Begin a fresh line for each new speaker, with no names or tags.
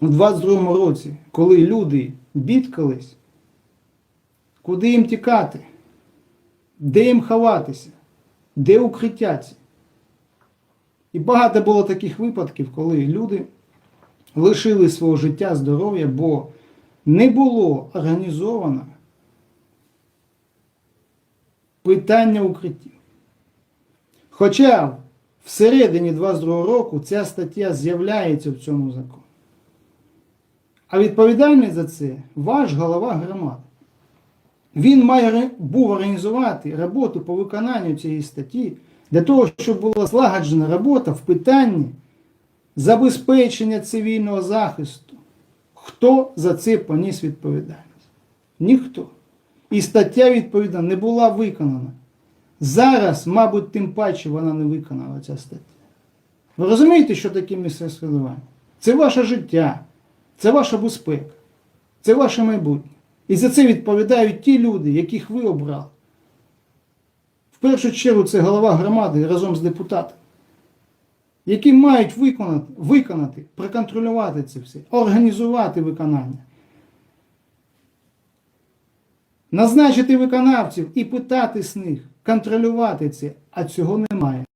у 22-му році, коли люди бідкались, куди їм тікати, де їм ховатися, де укриттяці. І багато було таких випадків, коли люди лишили свого життя, здоров'я, бо не було організовано питання укриттів. Хоча всередині 22 року ця стаття з'являється в цьому законі. А відповідальний за це ваш голова громади. Він має був організувати роботу по виконанню цієї статті для того, щоб була злагоджена робота в питанні забезпечення цивільного захисту. Хто за це поніс відповідальність? Ніхто. І стаття відповідно не була виконана. Зараз, мабуть, тим паче вона не виконала ця стаття. Ви розумієте, що таке місце самоврядування? Це ваше життя, це ваша безпека, це ваше майбутнє. І за це відповідають ті люди, яких ви обрали. В першу чергу це голова громади разом з депутатами, які мають виконати, виконати, проконтролювати це все, організувати виконання. Назначити виконавців і питати з них, контролювати це, а цього немає.